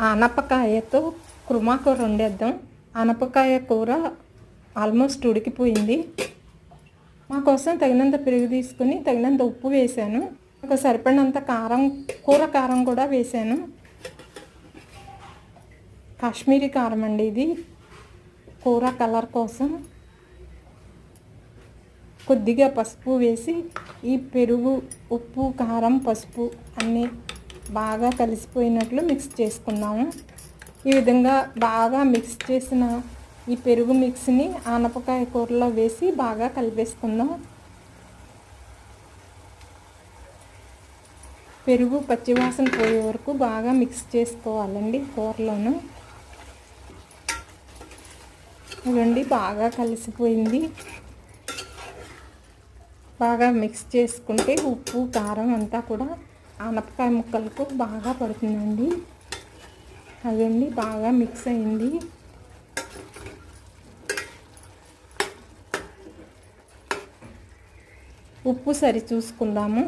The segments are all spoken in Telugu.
ఆనపకాయతో కుర్మా కూర వండేద్దాం. ఆనపకాయ కూర ఆల్మోస్ట్ ఉడికిపోయింది. మా కోసం తగినంత పెరుగు తీసుకుని తగినంత ఉప్పు వేశాను ఒక సరిపడినంత కారం కూర కారం కూడా వేశాను కాశ్మీరీ కారం అండి ఇది. కూర కలర్ కోసం కొద్దిగా పసుపు వేసి ఈ పెరుగు ఉప్పు కారం పసుపు అన్నీ బాగా కలిసిపోయినట్లు మిక్స్ చేసుకుందాము ఈ విధంగా బాగా మిక్స్ చేసిన ఈ పెరుగు మిక్స్ని ఆనపకాయ కూరలో వేసి బాగా కలిపేసుకుందాం. పెరుగు పచ్చివాసన పోయే వరకు బాగా మిక్స్ చేసుకోవాలండి కూరలోను. ఇదండి బాగా కలిసిపోయింది. బాగా మిక్స్ చేసుకుంటే ఉప్పు కారం అంతా కూడా ఆనపకాయ ముక్కలకు బాగా పడుతుందండి. అదండి బాగా మిక్స్ అయింది. ఉప్పు సరి చూసుకుందాము.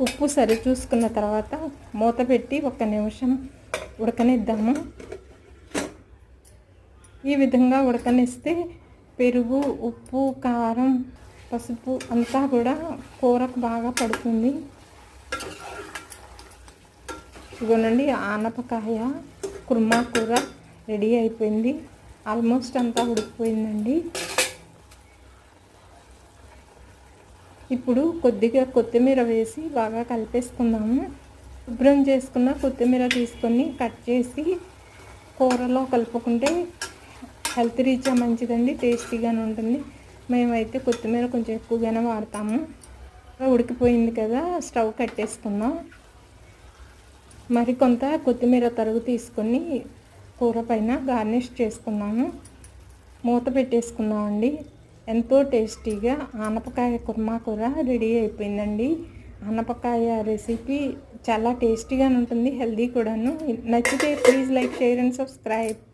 ఉప్పు సరి చూసుకున్న తర్వాత మూత పెట్టి ఒక నిమిషం ఉడకనిద్దాము. ఈ విధంగా ఉడకనిస్తే పెరుగు ఉప్పు కారం పసుపు అంతా కూడా కూరకు బాగా పడుతుంది. ఇదిగోనండి ఆనపకాయ కుర్మా కూర రెడీ అయిపోయింది. ఆల్మోస్ట్ అంతా ఉడికిపోయిందండి. ఇప్పుడు కొద్దిగా కొత్తిమీర వేసి బాగా కలిపేసుకుందాము. శుభ్రం చేసుకున్న కొత్తిమీర తీసుకొని కట్ చేసి కూరలో కలుపుకుంటే హెల్త్ రీత్యా మంచిదండి టేస్టీగానే ఉంటుంది. మేమైతే కొత్తిమీర కొంచెం ఎక్కువగానే వాడతాము. ఉడికిపోయింది కదా స్టవ్ కట్టేసుకుందాం. మరి కొంత కొత్తిమీర తరుగు తీసుకొని కూర పైన గార్నిష్ చేసుకున్నాము మూత పెట్టేసుకున్నామండి ఎంతో టేస్టీగా ఆనపకాయ కుర్మా కూర రెడీ అయిపోయిందండి. ఆనపకాయ రెసిపీ చాలా టేస్టీగా ఉంటుంది హెల్దీ కూడాను. నచ్చితే please like share and subscribe.